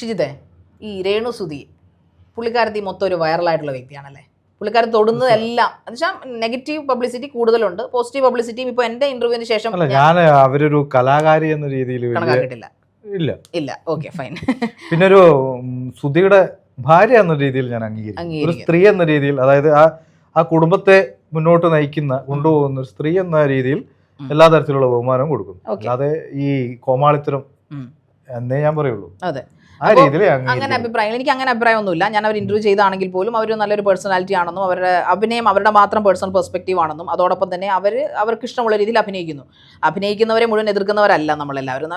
ഷിജിത്തെ ഈ രേണു സുധി പുള്ളിക്കാരത്തി മൊത്തം ഒരു വൈറലായിട്ടുള്ള വ്യക്തിയാണല്ലേ? പുള്ളിക്കാരൻ തൊടുന്നതെല്ലാം എന്നുവെച്ചാൽ നെഗറ്റീവ് പബ്ലിസിറ്റി കൂടുതലുണ്ട്. പോസിറ്റീവ് പബ്ലിസിറ്റിയും ഇപ്പോൾ എന്റെ ഇന്റർവ്യൂവിന് ശേഷം ഞാൻ അവരൊരു കലാകാരി എന്ന രീതിയിൽ കണക്കാക്കിയിട്ടില്ല. ഇല്ല. ഇല്ല ഓക്കെ ഫൈൻ പിന്നെ ഒരു സുധിയുടെ ഭാര്യ എന്ന രീതിയിൽ ഞാൻ അംഗീകരിക്കും ഒരു സ്ത്രീ എന്ന രീതിയിൽ അതായത് ആ ആ കുടുംബത്തെ മുന്നോട്ട് നയിക്കുന്ന കൊണ്ടുപോകുന്ന ഒരു സ്ത്രീ എന്ന രീതിയിൽ. എല്ലാ തരത്തിലുള്ള ബഹുമാനവും കൊടുക്കും. അല്ലാതെ ഈ കോമാളിത്തരം എന്നേ ഞാൻ പറയുള്ളൂ. അതെ. അങ്ങനെ. അഭിപ്രായം എനിക്ക് അങ്ങനെ അഭിപ്രായമൊന്നുമില്ല. ഞാൻ അവർ ഇന്റർവ്യൂ ചെയ്താണെങ്കിൽ പോലും അവർ നല്ലൊരു പേഴ്സണാലിറ്റി ആണെന്നും അവരുടെ അഭിനയം അവരുടെ മാത്രം പേഴ്സണൽ പെർസ്പെക്റ്റീവ് ആണെന്നും അതോടൊപ്പം തന്നെ അവർ അവർക്ക് ഇഷ്ടമുള്ള രീതിയിൽ അഭിനയിക്കുന്നു. അഭിനയിക്കുന്നവരെ മുഴുവൻ എതിർക്കുന്നവരല്ല നമ്മളെല്ലാവരും.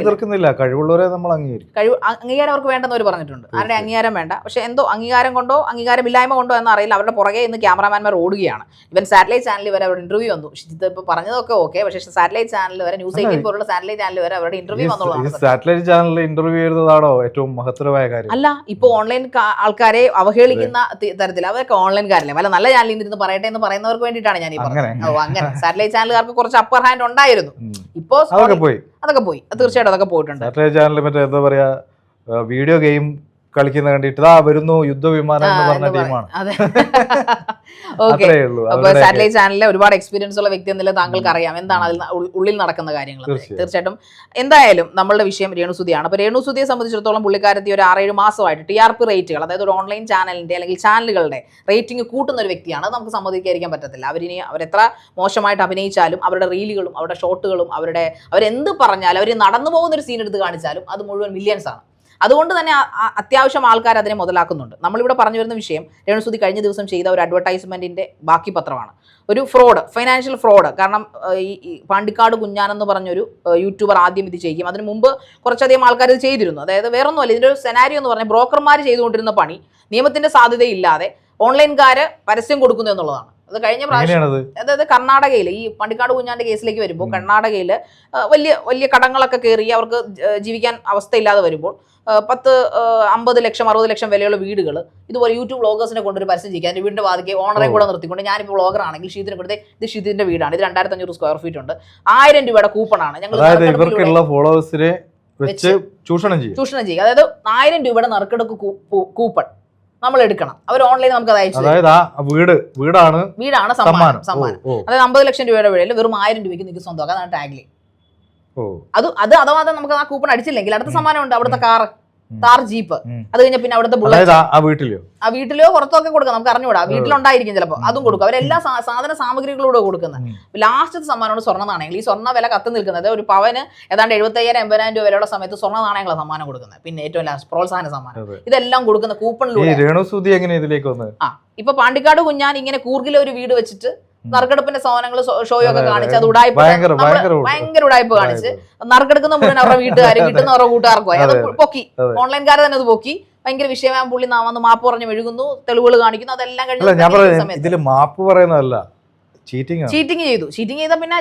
എതിർക്കുന്നില്ല. കഴിവുള്ളവരെ നമ്മൾ അംഗീകരിക്കും. കഴിവ് അംഗീകാരം അവർക്ക് വേണ്ടെന്ന് അവർ പറഞ്ഞിട്ടുണ്ട്. ആരുടെ അംഗീകാരം വേണ്ട. പക്ഷെ എന്തോ അംഗീകാരം കൊണ്ടോ അംഗീകാരമില്ലായ്മ കൊണ്ടോ എന്ന് അറിയില്ല അവരുടെ പുറകെ ഇന്ന് ക്യാമറാമാൻമാർ ഓടുകയാണ്. ഇവൻ സാറ്റലൈറ്റ് ചാനലിൽ വരെ അവരുടെ ഇന്റർവ്യൂ വന്നു. ഇത് ഇപ്പോൾ പറഞ്ഞതൊക്കെ ഓക്കെ പക്ഷേ സാറ്റലൈറ്റ് ചാനൽ വരെ ന്യൂസ് എയ്റ്റീൻ പോലുള്ള സാറ്റലൈറ്റ് ചാനൽ വരെ അവരുടെ ഇന്റർവ്യൂ വന്നുള്ളതാണ് സാറ്റലൈറ്റ് ചാനലിൽ ഇന്റർവ്യൂ ചെയ്തതാണോ ഏറ്റവും മഹത്തരമായ കാര്യം? അല്ല ഇപ്പൊ ഓൺലൈൻ ആൾക്കാരെ അവഹേളിക്കുന്ന തരത്തിൽ അവരൊക്കെ ഓൺലൈൻകാരല്ലേ വല്ല നല്ല ചാനലിൽ ഇരുന്ന് പറയട്ടെ എന്ന് പറയുന്നവർക്ക് വേണ്ടിയിട്ടാണ് ഞാൻ ഈ പറഞ്ഞത്. അങ്ങനെ. ഓ അങ്ങനെ. സാറ്റലൈറ്റ് ചാനലുകാർക്ക് കുറച്ച് അപ്പർ ഹാൻഡ് ഉണ്ടായിരുന്നു. ഇപ്പോ അതൊക്കെ പോയി. അതൊക്കെ പോയി. തീർച്ചയായിട്ടും അതൊക്കെ പോയിട്ടുണ്ട്. സാറ്റലൈറ്റ് ചാനൽ മറ്റേ എന്താ പറയാ വീഡിയോ ഗെയിം കളിക്കുന്ന കണ്ടിട്ട് ആ വരുന്നു യുദ്ധവിമാനം എന്ന് പറഞ്ഞ ടീമാണ്. ഓക്കെ അപ്പൊ സാറ്റലൈറ്റ് ചാനലിലെ ഒരുപാട് എക്സ്പീരിയൻസ് ഉള്ള വ്യക്തി എന്നല്ല താങ്കൾക്ക് അറിയാം. എന്താണ് അതിൽ ഉള്ളിൽ നടക്കുന്ന കാര്യങ്ങൾ? തീർച്ചയായും. തീർച്ചയായിട്ടും. എന്തായാലും നമ്മളുടെ വിഷയം രേണുസുതിയാണ്. അപ്പൊ രേണുസുതിയെ സംബന്ധിച്ചിടത്തോളം പുള്ളിക്കാരത്തി ഒരു ആറേഴ് മാസമായിട്ട് ടി ആർ പി റേറ്റുകൾ അതായത് ഒരു ഓൺലൈൻ ചാനലിന്റെ അല്ലെങ്കിൽ ചാനലുകളുടെ റേറ്റിംഗ് കൂട്ടുന്ന ഒരു വ്യക്തിയാണ്. നമുക്ക് സമ്മതിക്കാതിരിക്കാൻ പറ്റത്തില്ല. അവരിനി അവരെത്ര മോശമായിട്ട് അഭിനയിച്ചാലും അവരുടെ റീലുകളും അവരുടെ ഷോട്ടുകളും അവരുടെ അവരെന്ത് പറഞ്ഞാലും അവർ നടന്നു പോകുന്ന ഒരു സീൻ എടുത്ത് കാണിച്ചാലും അത് മുഴുവൻ മില്യൺസ് ആണ്. അതുകൊണ്ട് തന്നെ അത്യാവശ്യം ആൾക്കാർ അതിനെ മുതലാക്കുന്നുണ്ട്. നമ്മളിവിടെ പറഞ്ഞു വരുന്ന വിഷയം രേണുസുതി കഴിഞ്ഞ ദിവസം ചെയ്ത ഒരു അഡ്വർടൈസ്മെന്റിന്റെ ബാക്കി പത്രമാണ്. ഒരു ഫ്രോഡ് ഫൈനാൻഷ്യൽ ഫ്രോഡ് കാരണം ഈ പാണ്ടിക്കാട് കുഞ്ഞാനെന്ന് പറഞ്ഞൊരു യൂട്യൂബർ ആദ്യം ഇത് ചെയ്യും അതിന് മുമ്പ് കുറച്ചധികം ആൾക്കാർ ഇത് ചെയ്തിരുന്നു. അതായത് വേറൊന്നുമല്ല ഇതിന്റെ ഒരു സെനാരിയോ എന്ന് പറഞ്ഞാൽ ബ്രോക്കർമാർ ചെയ്തുകൊണ്ടിരുന്ന പണി നിയമത്തിന്റെ സാധ്യതയില്ലാതെ ഓൺലൈൻകാര് പരസ്യം കൊടുക്കുന്നു എന്നുള്ളതാണ്. അത് കഴിഞ്ഞ പ്രാവശ്യം അതായത് കർണാടകയിൽ ഈ പണ്ടിക്കാട് കുഞ്ഞാന്റെ കേസിലേക്ക് വരുമ്പോൾ കർണാടകയിൽ വലിയ വലിയ കടങ്ങളൊക്കെ കയറി അവർക്ക് ജീവിക്കാൻ അവസ്ഥയില്ലാതെ വരുമ്പോൾ പത്ത് അമ്പത് ലക്ഷം അറുപത് ലക്ഷം വിലയുള്ള വീടുകൾ ഇതുപോലെ യൂട്യൂബ് വ്ളോഗേഴ്സിനെ കൊണ്ടൊരു പരസ്യം ചെയ്യിക്കാൻ എന്റെ വീടിന്റെ വാതിക്കെ ഓണറെ കൂടെ നിർത്തിക്കൊണ്ട് ഞാനിപ്പോൾ വ്ളോഗർ ആണെങ്കിൽ ഷീതിനെ കൊടുത്തേ ഇത് ഷീതിന്റെ വീടാണ് ഇത് രണ്ടായിരത്തി അഞ്ഞൂറ് സ്ക്വയർ ഫീറ്റ് ഉണ്ട്. ആയിരം രൂപയുടെ കൂപ്പണാണ് ഞങ്ങൾ ഇവർക്കുള്ള ഫോളോവേഴ്സിനെ വെച്ച് ചൂഷണം ചെയ്യും. ചൂഷണം ചെയ്യുക അതായത് ആയിരം രൂപയുടെ നറുക്കെടുപ്പ് കൂ- കൂ- കൂപ്പൺ. നമ്മൾ എടുക്കണം. അവർ ഓൺലൈൻ നമുക്ക് അത് അയച്ചു അതായത് ആ വീട് വീടാണ് വീടാണ് സമ്മാനം സമ്മാനം. അതായത് അമ്പത് ലക്ഷം രൂപയുടെ വിലയിൽ വെറും ആയിരം രൂപയ്ക്ക് നിങ്ങൾക്ക് സ്വന്തമാക്കാം അതാണ് ടാഗ്ലി അത് അത് അഥവാ നമുക്ക് ആ കൂപ്പൺ അടിച്ചില്ലെങ്കിൽ അടുത്ത സമ്മാനം ഉണ്ട് അവിടുത്തെ ഉം. Car jeep. അത് കഴിഞ്ഞ പിന്നെ അവിടുത്തെ ബുള്ളറ്റ് ആ- ആ പുറത്തോ വീട്ടിലോ പുറത്തൊക്കെ കൊടുക്കാം നമുക്ക് അറിഞ്ഞുകൂടാ. വീട്ടിലുണ്ടായിരിക്കും ചിലപ്പോൾ അതും കൊടുക്കും. അവരെല്ലാ സാധന സാമഗ്രികളോട് കൊടുക്കുന്നത് ലാസ്റ്റ് ലാസ്റ്റത്തെ സമ്മാനമാണ് സ്വർണ നാണയങ്ങൾ. ഈ സ്വർണ വില കത്ത് നിൽക്കുന്നത് ഒരു പവന് ഏതാണ്ട് എഴുപത്തയ്യായിരം എൺപതിനായിരം രൂപ വിലയുള്ള സമയത്ത് സ്വർണ നാണയങ്ങളാണ് സമ്മാനം കൊടുക്കുന്നത് പിന്നെ ഏറ്റവും ലാസ്റ്റ് പ്രോത്സാഹന സമ്മാനം. ഇതെല്ലാം കൊടുക്കുന്ന കൂപ്പണിലൂടെ. ആ. ഇപ്പൊ പാണ്ടിക്കാട് കുഞ്ഞാൻ ഇങ്ങനെ കൂർഗിലെ ഒരു വീട് വെച്ചിട്ട്. നറുക്കെടുപ്പിന്റെ സാധനങ്ങൾ ഷോയോ ഒക്കെ. കാണിച്ച് അത് ഉടായ്പ ഭയങ്കര ഉടായ്പ. കാണിച്ച്. നറുക്കെടുക്കുന്ന മുഴുവൻ അവരുടെ വീട്ടുകാർ കിട്ടുന്ന അവരുടെ പോയി അത് പൊക്കി. ഓൺലൈൻകാരെ തന്നെ അത് പൊക്കി. ഭയങ്കര വിഷയമായ പുള്ളി നാം വന്ന് മാപ്പ് പറഞ്ഞു മെഴുകുന്നു തെളിവുകൾ കാണിക്കുന്നു അതെല്ലാം കഴിഞ്ഞു ഇതിൽ മാപ്പ് പറയുന്നതല്ല ചീറ്റിംഗ് ചെയ്തു. ചീറ്റിംഗ് ചെയ്ത പിന്നെ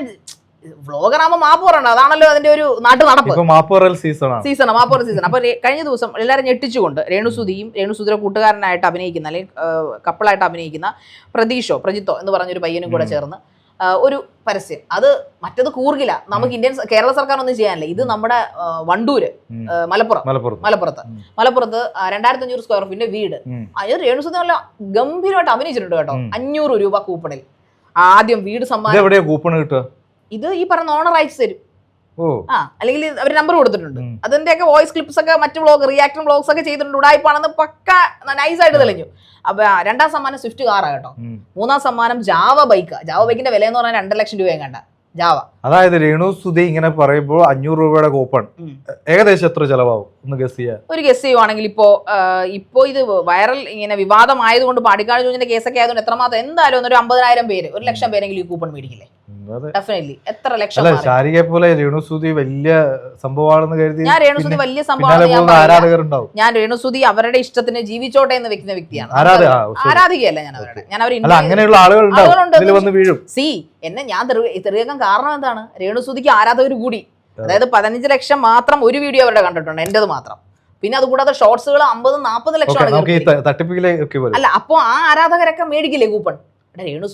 വ്ളോഗർ ആകുമ്പോൾ മാപ്പ് പറയണ്ട. അതാണല്ലോ അതിന്റെ ഒരു നാട്ടു നടപ്പ്. ഇപ്പൊ മാപ്പ് സീസൺ സീസൺ സീസൺ അപ്പൊ കഴിഞ്ഞ ദിവസം എല്ലാവരും ഞെട്ടിച്ചുകൊണ്ട് രേണുസുതിയും രേണുസുതിയുടെ കൂട്ടുകാരനായിട്ട് അഭിനയിക്കുന്ന അല്ലെങ്കിൽ കപ്പിളായിട്ട് അഭിനയിക്കുന്ന പ്രതീഷോ പ്രജിത്തോ എന്ന് പറഞ്ഞൊരു പയ്യനും കൂടെ. ചേർന്ന് ഒരു പരസ്യം. അത് മറ്റത് കൂർഗില നമുക്ക് ഇന്ത്യൻ കേരള സർക്കാർ ഒന്നും ചെയ്യാനില്ല. ഇത് നമ്മുടെ വണ്ടൂര് മലപ്പുറം. മലപ്പുറത്ത്. മലപ്പുറത്ത്. രണ്ടായിരത്തി അഞ്ഞൂറ് സ്ക്വയർ ഫീറ്റിന്റെ വീട്. അതിന് രേണുസുധി നല്ല ഗംഭീരമായിട്ട് അഭിനയിച്ചിട്ടുണ്ട് കേട്ടോ. അഞ്ഞൂറ് രൂപ കൂപ്പണിൽ. ആദ്യം വീട് സമ്മാനം കൂപ്പൺ കിട്ടുക? ഇത് ഈ പറഞ്ഞ ഓണർ അയച്ചു തരും. ആ അല്ലെങ്കിൽ അവർ നമ്പർ കൊടുത്തിട്ടുണ്ട്. അതിന്റെയൊക്കെ വോയിസ് ക്ലിപ്സ് ഒക്കെ മറ്റു ബ്ലോഗ് റിയാക്ടർ ബ്ലോഗ്സ് ഒക്കെ ചെയ്തിട്ടുണ്ട്. ഉടായ്പാണെന്ന് പക്ക നൈസായിട്ട് തെളിഞ്ഞു. അപ്പൊ രണ്ടാം സമ്മാനം സ്വിഫ്റ്റ് കാറാ കേട്ടോ. മൂന്നാം സമ്മാനം ജാവ ബൈക്ക് ജാവ ബൈക്കിന്റെ വില എന്ന് പറഞ്ഞാൽ രണ്ടര ലക്ഷം രൂപയും കണ്ട ജാവ അതായത് രേണു സുധി ഇങ്ങനെ പറയുമ്പോൾ അഞ്ഞൂറ് രൂപയുടെ കൂപ്പൺ ഏകദേശം എത്ര ചെലവാകും? ഒന്ന് ഗസ് ചെയ്യാൻ. ഒരു ഗസ് ചെയ്യുവാണെങ്കിൽ ഇപ്പോ ഇപ്പോ ഇത് വൈറൽ ഇങ്ങനെ വിവാദമായതുകൊണ്ട് പാടിക്കാട് ജോജിന്റെ കേസൊക്കെ ആയതുകൊണ്ട് എത്രമാത്രം? എന്തായാലും ഒരു അമ്പതിനായിരം പേര് ഒരു ലക്ഷം പേരെങ്കിലും ഈ കൂപ്പൺ മേടിക്കില്ലേ? ഡെഫിനറ്റ്ലി എത്ര ലക്ഷം അല്ല? ശാരികയെ പോലെ വലിയ സംഭവമാണെന്ന് കരുതി ഞാൻ രേണുസുതി വലിയ ഞാൻ രേണുസുതി അവരുടെ ഇഷ്ടത്തിന് ജീവിച്ചോട്ടെ എന്ന് വെക്കുന്ന വ്യക്തിയാണ്. ആരാധികയല്ല ഞാൻ അവരുടെ. ഞാൻ അവർ അങ്ങനെയുള്ള ആളുകളുണ്ട്. സി എന്നെ ഞാൻ തെറി- കാരണം എന്താണ്? രേണുസുതിക്ക് ആരാധകർ കൂടി. അതായത് പതിനഞ്ച് ലക്ഷം മാത്രം ഒരു വീഡിയോ അവരുടെ കണ്ടിട്ടുണ്ട്. എന്റേത് മാത്രം. പിന്നെ അതുകൂടാതെ ഷോർട്സുകൾ അമ്പത് നാൽപ്പത് ലക്ഷം അല്ല അപ്പൊ ആ ആരാധകരൊക്കെ മേടിക്കില്ലേ കൂപ്പൺ?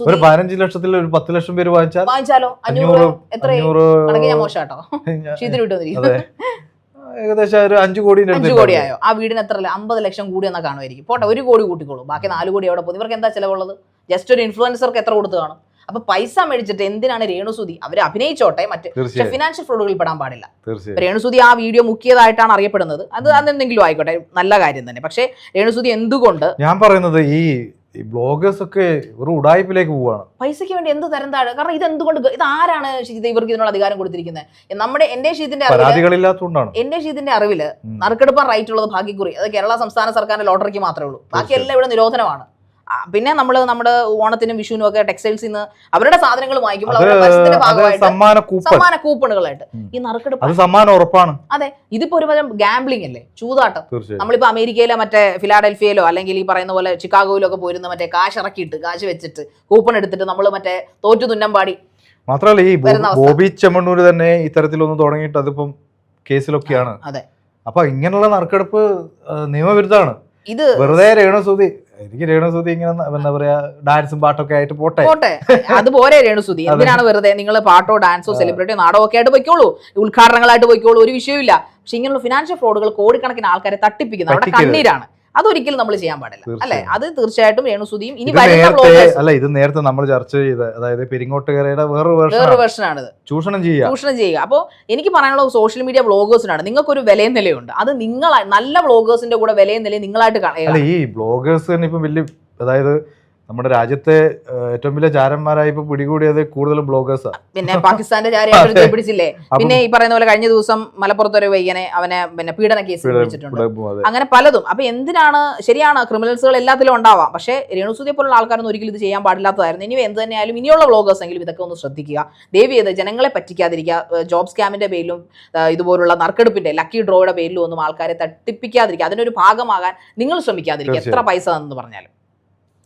ഒരു പതിനഞ്ച് ലക്ഷത്തിൽ ഒരു പത്ത് ലക്ഷം പേര് വാങ്ങിച്ചാൽ വാങ്ങിച്ചാലോ? അഞ്ഞൂറ് എത്ര ഞാൻ മോശം കേട്ടോ ഞാൻ- ഷീതിൽ വിട്ടു അതെ. ഏകദേശം ഒരു അഞ്ചു കോടി അഞ്ചു കോടിയായോ ആ വീടിന് എത്ര അമ്പത് ലക്ഷം കൂടി എന്നാ കാണുമായിരിക്കും. പോട്ടെ ഒരു കോടി കൂട്ടിക്കോളൂ. ബാക്കി നാല് കോടി എവിടെ പോകും ഇവർക്ക് എന്താ ചിലവുള്ളത്? ജസ്റ്റ് ഒരു ഇൻഫ്ലുവൻസർക്ക് എത്ര കൊടുത്ത് കാണും? അപ്പൊ പൈസ മേടിച്ചിട്ട് എന്തിനാണ് രേണുസുതി അവർ അഭിനയിച്ചോട്ടെ മറ്റ് പക്ഷെ ഫിനാൻഷ്യൽ ഫ്രോഡുകളിൽ പെടാൻ പാടില്ല. രേണുസുതി ആ വീഡിയോ മുക്കിയതായിട്ടാണ് അറിയപ്പെടുന്നത്. അത് അതെന്തെങ്കിലും ആയിക്കോട്ടെ നല്ല കാര്യം തന്നെ. പക്ഷേ രേണുസുതി എന്തുകൊണ്ട് ഞാൻ പറയുന്നത് ഈ ബ്ലോഗേഴ്സ് ഒക്കെ ഒരു ഉടായ്പിലേക്ക് പോവാണ്. പൈസയ്ക്ക് വേണ്ടി എന്ത് തരം താഴെ കാരണം ഇത് എന്തുകൊണ്ട് ഇത് ആരാണ് ഷീത ഇവർക്ക് ഇതിനുള്ള അധികാരം കൊടുത്തിരിക്കുന്നത്? നമ്മുടെ എന്റെ അറിവിൽ പരാതികളില്ലാത്തതുകൊണ്ടാണ്. എന്റെ ഷീതിന്റെ അറിവിൽ. നറുക്കെടുപ്പാൻ റൈറ്റ് ഉള്ളത് ഭാഗ്യക്കുറി. അത് കേരള സംസ്ഥാന സർക്കാരിന്റെ ലോട്ടറിക്ക് മാത്രമേ ഉള്ളൂ. ബാക്കി എല്ലാം ഇവിടെ നിരോധനമാണ്. പിന്നെ നമ്മൾ നമ്മുടെ ഓണത്തിനും വിഷുവിനും ഒക്കെ ടെക്സ്റ്റൈൽസിൽ നിന്ന് അവരുടെ സാധനങ്ങൾ വാങ്ങിക്കുമ്പോൾ അവരുടെ ഭാഗമായിട്ട് സമ്മാന കൂപ്പണുകളായിട്ട് ഈ നറുക്കെടുപ്പ് സമ്മാനം ഉറപ്പാണ്. അതെ ഇതിപ്പോ ഒരു പരം ഗാംബ്ലിംഗ് അല്ലേ? ചൂതാട്ടം. നമ്മളിപ്പോ അമേരിക്കയിലോ മറ്റേ ഫിലാഡൽഫിയയിലോ അല്ലെങ്കിൽ ഈ പറയുന്ന പോലെ ചിക്കാഗോയിലോ ഒക്കെ പോയിരുന്ന മറ്റേ കാശ് ഇറക്കിയിട്ട് കാശ് വെച്ചിട്ട് കൂപ്പൺ എടുത്തിട്ട് നമ്മൾ മറ്റേ തോറ്റു തുന്നം പാടി മാത്രമല്ല ഈ. ബോബി ചെമ്മണ്ണൂര് തന്നെ ഇത്തരത്തിലൊന്നും തുടങ്ങിയിട്ട് അതിപ്പം കേസിലൊക്കെയാണ്. അതെ. അപ്പൊ ഇങ്ങനെയുള്ള നറുക്കെടുപ്പ് നിയമവിരുദ്ധമാണ്. ഇത് വെറുതെ രേണുസൂതി എനിക്ക് രേണുസൂതി ഇങ്ങനെ എന്താ പറയാ ഡാൻസും പാട്ടൊക്കെ ആയിട്ട് പോട്ടെ. പോട്ടെ. അതുപോലെ രേണുസുതി. എന്തിനാണ് വെറുതെ നിങ്ങൾ പാട്ടോ ഡാൻസോ സെലിബ്രിറ്റിയോ നാടോ ഒക്കെ ആയിട്ട് പോയിക്കോളൂ. ഉദ്ഘാടനങ്ങളായിട്ട് പോയിക്കോളൂ ഒരു വിഷയമില്ല പക്ഷെ ഇങ്ങനെയുള്ള ഫിനാൻഷ്യൽ ഫ്രോഡുകൾ കോടിക്കണക്കിന് ആൾക്കാരെ തട്ടിപ്പിക്കുന്നത് അവിടെ കണ്ണീരാണ്. അതൊരിക്കലും നമ്മൾ ചെയ്യാൻ പാടില്ല. അല്ലെ? അത് തീർച്ചയായിട്ടും രേണുസുതിയും ഇനി അല്ല ഇത് നേരത്തെ നമ്മൾ ചർച്ച ചെയ്ത അതായത് പെരിങ്ങോട്ടുകരയുടെ വേറൊരു വേറൊരു വെർഷനാണിത് ചൂഷണം ചെയ്യുക. ചൂഷണം ചെയ്യുക. അപ്പോൾ എനിക്ക് പറയാനുള്ള സോഷ്യൽ മീഡിയ ബ്ലോഗേഴ്സിനാണ് നിങ്ങൾക്കൊരു വിലയും നിലയുണ്ട്. അത് നിങ്ങൾ നല്ല ബ്ലോഗേഴ്സിന്റെ കൂടെ വിലയും നിലയും നിങ്ങളായിട്ട് ഈ ബ്ലോഗേഴ്സ് തന്നെ ഇപ്പം വലിയ അതായത് നമ്മുടെ രാജ്യത്തെ ഏറ്റവും വലിയ ചാരന്മാരായി ഇപ്പൊ പിടികൂടിയത് കൂടുതലും ബ്ലോഗേഴ്സാണ് പിന്നെ പാകിസ്ഥാന്റെ പിടിച്ചില്ലേ? പിന്നെ ഈ പറയുന്ന പോലെ കഴിഞ്ഞ ദിവസം മലപ്പുറത്ത് ഒരു വൈകനെ അവനെ പിന്നെ പീഡന കേസ് പിടിച്ചിട്ടുണ്ട് അങ്ങനെ പലതും. അപ്പൊ എന്തിനാണ് ശരിയാണ് ക്രിമിനൽസുകൾ എല്ലാത്തിലും ഉണ്ടാവാം. പക്ഷേ രേണുസുതിയെ പോലുള്ള ആൾക്കാരൊന്നും ഒരിക്കലും ഇത് ചെയ്യാൻ പാടില്ലാത്തതായിരുന്നു. ഇനി എന്ത് തന്നെയായാലും ഇനിയുള്ള ബ്ലോഗേഴ്സ് എങ്കിലും ഇതൊക്കെ ഒന്ന് ശ്രദ്ധിക്കുക. ദേവി ചെയ്ത് ജനങ്ങളെ പറ്റിക്കാതിരിക്കുക. ജോബ് സ്കാമിന്റെ പേരിലും ഇതുപോലുള്ള നറുക്കെടുപ്പിന്റെ ലക്കി ഡ്രോയുടെ പേരിലും ഒന്നും ആൾക്കാരെ തട്ടിപ്പിക്കാതിരിക്കുക. അതിനൊരു ഭാഗമാകാൻ നിങ്ങൾ ശ്രമിക്കാതിരിക്കുക. എത്ര പൈസ എന്ന് പറഞ്ഞാലും.